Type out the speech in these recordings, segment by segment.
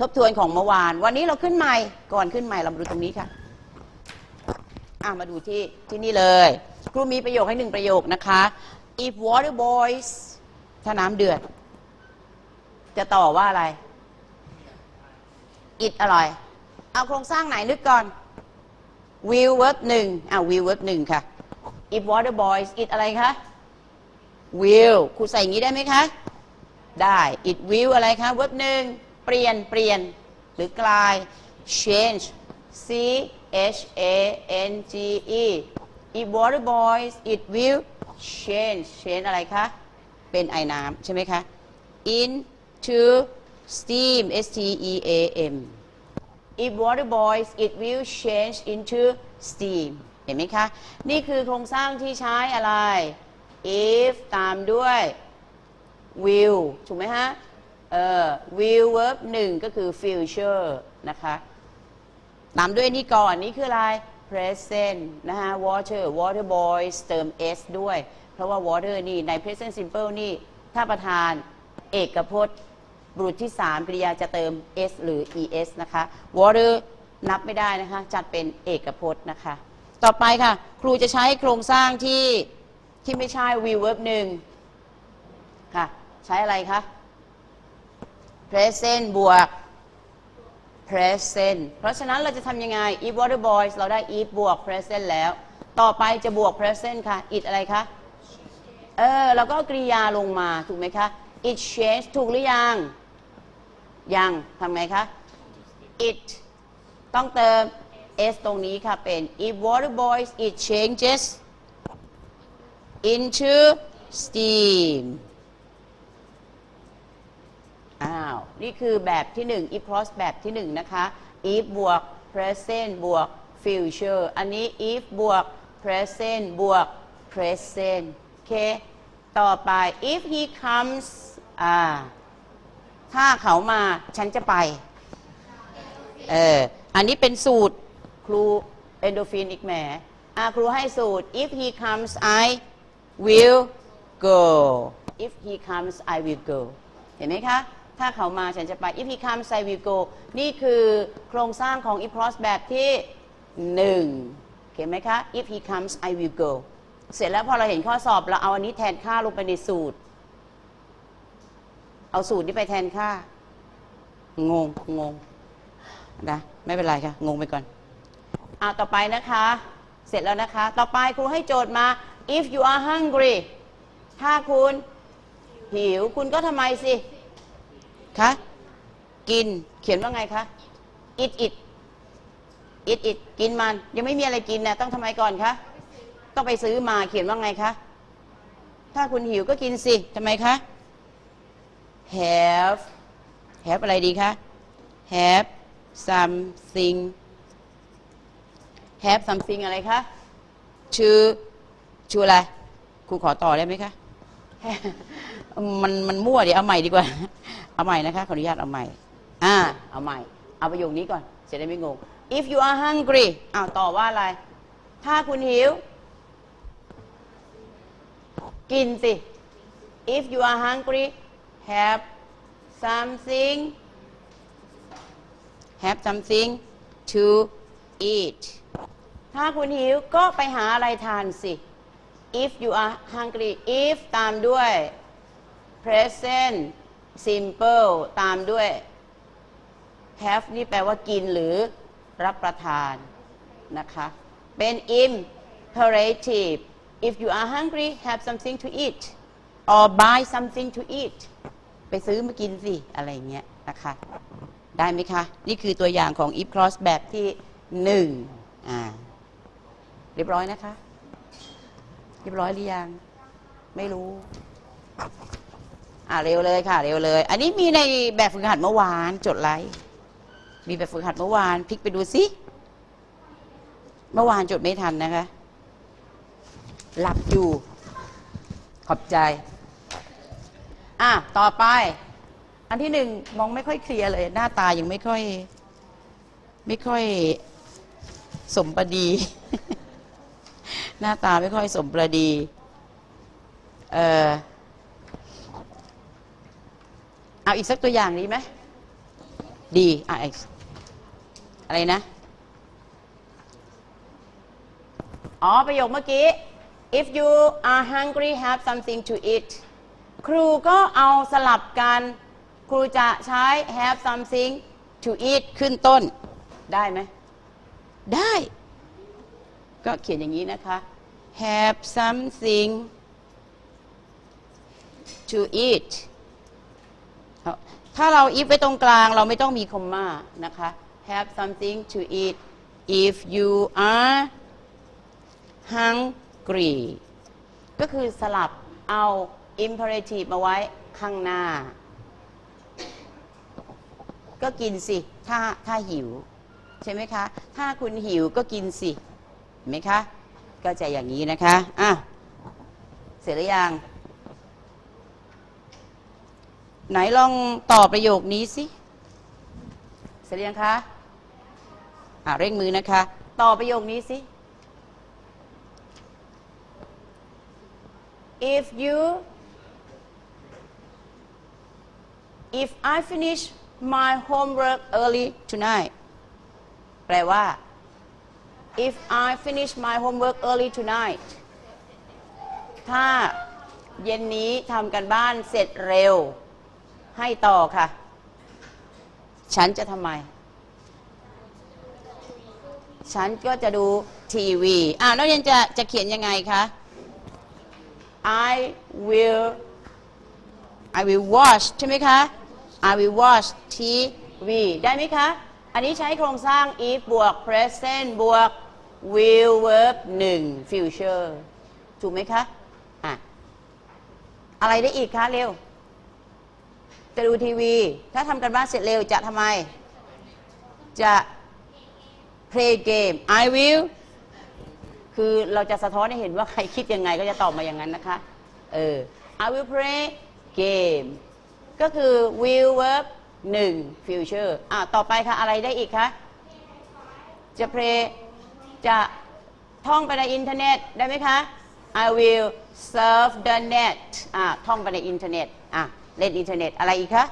ทบทวนของเมื่อวาน วันนี้เราขึ้นใหม่ก่อนขึ้นใหม่เรามาดูตรงนี้ค่ะอะมาดูที่ที่นี่เลย ครูมีประโยคให้หนึ่งประโยคนะคะ if water boils ถ้าน้ำเดือด จะต่อว่าอะไร it อร่อย เอาโครงสร้างไหนนึกก่อน will verb หนึ่งอะ will verb หนึ่งค่ะ if water boils it อะไรคะ will ครูใส่อย่างนี้ได้ไหมคะ ได้ it will อะไรคะ verb หนึ่ง ลี่ยนเปลี่ยน หรือกลาย change c h a n g e if water boils it will change change อะไรคะ เป็นไอน้ำใช่ไหมคะ into steam s t e a m if water boils it will change into steam เห็นไหมคะ นี่คือโครงสร้างที่ใช้อะไร if ตามด้วย will ถูกไหมฮะ เออ will verb หนึ่งก็คือ future นะคะตามด้วยนี่ก่อนนี่คืออะไร present นะฮะ water water boys เติม s ด้วย เพราะว่า water นี่ ใน present simple นี่ ถ้าประธานเอกพจน์ บุรุษที่ 3 กริยาจะเติม s หรือ es นะคะ water นับไม่ได้นะคะ จัดเป็นเอกพจน์นะคะ ต่อไปค่ะ ครูจะใช้โครงสร้างที่ที่ไม่ใช่ will verb หนึ่งค่ะ ใช้อะไรคะ present บวก present เพราะฉะนั้นเราจะทำยังไง if water boys เราได้ if บวก present แล้ว ต่อไปจะบวก present ค่ะ it อะไรคะ เออแล้วก็กริยาลงมา ถูกไหมคะ it change ถูกหรือยัง ยังทำไงคะ it ต้องเติม s ตรงนี้ค่ะ เป็น if water boys it changes into steam อ้าว นี่คือแบบที่1 if plus แบบที่ 1 นะคะ if บวก present บวก future อันนี้ if บวก present บวก present โอเค ต่อไป if he comes อ่า ถ้าเขามาฉันจะไป เออ อันนี้เป็นสูตรครูเอนโดฟินอีกแหมอ่าครูให้สูตร if he comes I will go if he comes I will go เห็นไหมคะ ถ้าเขามาฉันจะไป if he comes I will go นี่คือโครงสร้างของ if plus แบบที่หนึ่งเห็นไหมคะ if he comes I will go เสร็จแล้วพอเราเห็นข้อสอบเราเอาอันนี้แทนค่าลงไปในสูตร เอาสูตรนี้ไปแทนค่า งง งง นะ ไม่เป็นไรค่ะ งงไปก่อนเอาต่อไปนะคะ เสร็จแล้วนะคะ ต่อไปครูให้โจทย์มา if you are hungry ถ้าคุณหิว คุณก็ทำไมสิ คะกินเขียนว่าไงคะ eat it eat it กินมัน ยังไม่มีอะไรกินนะต้องทำไมก่อนคะต้องไปซื้อมาเขียนว่าไงคะถ้าคุณหิวก็กินสิทำไมคะ have have อะไรดีคะ have something have something อะไรคะ to to อะไรครูขอต่อได้ไหมคะ มันมันมั่วเดี๋ยวเอาใหม่ดีกว่า เอาใหม่นะคะขออนุญาตเอาใหม่ อ่า เอาใหม่ เอาประโยคนี้ก่อนจะได้ไม่งง if you are hungry อ้าวต่อว่าอะไร ถ้าคุณหิว กินสิ if you are hungry have something have something to eat ถ้าคุณหิวก็ไปหาอะไรทานสิ if you are hungry if ตามด้วย present simple ตามด้วย have นี่แปลว่ากินหรือรับประทานนะคะ เป็น imperative if you are hungry have something to eat or buy something to eat ไปซื้อมากินสิ อะไรเงี้ยนะคะ ได้ไหมคะ นี่คือตัวอย่างของ if clause แบบที่หนึ่งอ่า เรียบร้อยนะคะ เรียบร้อยหรือยัง ไม่รู้ อ่าเร็วเลยค่ะ เร็วเลย อันนี้มีในแบบฝึกหัดเมื่อวาน จดไลค์มีแบบฝึกหัดเมื่อวานพลิกไปดูสิเมื่อวานจดไม่ทันนะคะ หลับอยู่ ขอบใจ อะ ต่อไป อันที่หนึ่งมองไม่ค่อยเคลียร์เลย หน้าตายังไม่ค่อย ไม่ค่อยสมประดี หน้าตาไม่ค่อยสมประดี เออเอาอีกสักตัวอย่างดีไหม ดีอะอะไรนะ อ๋อ ประโยคเมื่อกี้ if you are hungry have something to eat ครูก็เอาสลับกัน ครูจะใช้ have something to eat ขึ้นต้น ได้ไหม ได้ ก็เขียนอย่างนี้นะคะ have something to eat ถ้าเรา if ไว้ตรงกลางเราไม่ต้องมีคอมมานะคะ have something to eat if you are hungry ก็คือสลับเอา imperative มาไว้ข้างหน้า ก็กินสิ ถ้าถ้าหิว ใช่ไหมคะ ถ้าคุณหิวก็กินสิเห็นไหมคะ ก็จะอย่างนี้นะคะ อะ เสร็จหรือยัง ไหนลองตอบประโยคนี้สิ เสร็จหรือยังคะ อะ เร่งมือนะคะต่อประโยคนี้สิ if you if I finish my homework early tonight แปลว่า if I finish my homework early tonight ถ้าเย็นนี้ทำกันบ้านเสร็จเร็ว ให้ต่อค่ะ ฉันจะทำไม ฉันก็จะดูทีวีอ่านักเรียนจะจะเขียนยังไงคะ I will I will watch ใช่ไหมคะ I will watch TV ได้ไหมคะ อันนี้ใช้โครงสร้าง if บวก present บวก will verb 1 future ถูกไหมคะ อะ อะไรได้อีกคะเร็ว จะดูทีวี ถ้าทำกันบ้านเสร็จเร็วจะทำไม จะ play game I will คือเราจะสะท้อนให้เห็นว่าใครคิดยังไงก็จะตอบมาอย่างนั้นนะคะ เออ I will play game ก็คือ will verb 1 future อะต่อไปค่ะ อะไรได้อีกคะ จะ play จะท่องไปในอินเทอร์เน็ตได้ไหมคะ I will surf the net อะท่องไปในอินเทอร์เน็ตอะเล่นอินเทอร์เน็ตอะไรอีกคะ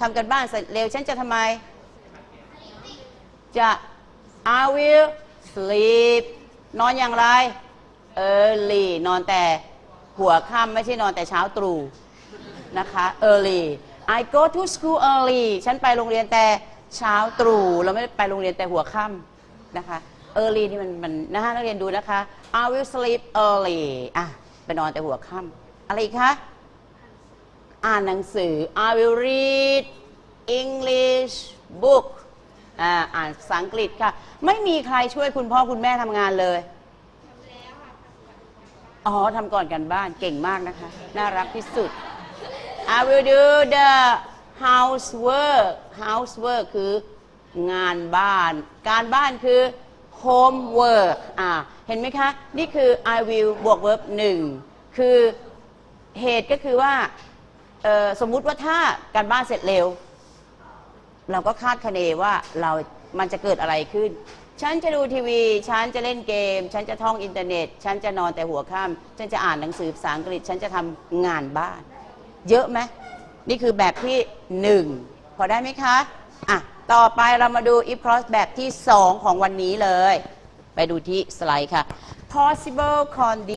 ทำกันบ้านเสร็จเร็วฉันจะทำไม จะ I will sleep นอนอย่างไร early นอนแต่หัวค่ำไม่ใช่นอนแต่เช้าตรู่นะคะ early I go to school early ฉันไปโรงเรียนแต่เช้าตรู่เราไม่ได้ไปโรงเรียนแต่หัวค่ำนะคะ early นี่มันมันนะคะนักเรียนดูนะคะ I will sleep early อะไปนอนแต่หัวค่ำอะไรอีกคะ อ่านหนังสือ I will read English book อ่าอ่านภาษาอังกฤษค่ะ ไม่มีใครช่วยคุณพ่อคุณแม่ทำงานเลยอ๋อทำก่อนกันบ้านเก่งมากนะคะ น่ารักที่สุด I will do the housework housework คืองานบ้าน การบ้านคือ homework อ่าเห็นไหมคะ นี่คือ I will บวก verb หนึ่งคือเหตุก็คือว่าสมมุติว่าถ้าการบ้านเสร็จเร็ว เราก็คาดคะเนว่าเรามันจะเกิดอะไรขึ้น ฉันจะดูทีวี ฉันจะเล่นเกม ฉันจะท่องอินเทอร์เน็ต ฉันจะนอนแต่หัวค่ำฉันจะอ่านหนังสือภาษาอังกฤษ ฉันจะทำงานบ้าน เยอะไหมนี่คือแบบที่หนึ่งพอได้ไหมคะอะต่อไปเรามาดู if clause แบบที่สองของวันนี้เลย ไปดูที่สไลด์ค่ะ possible condition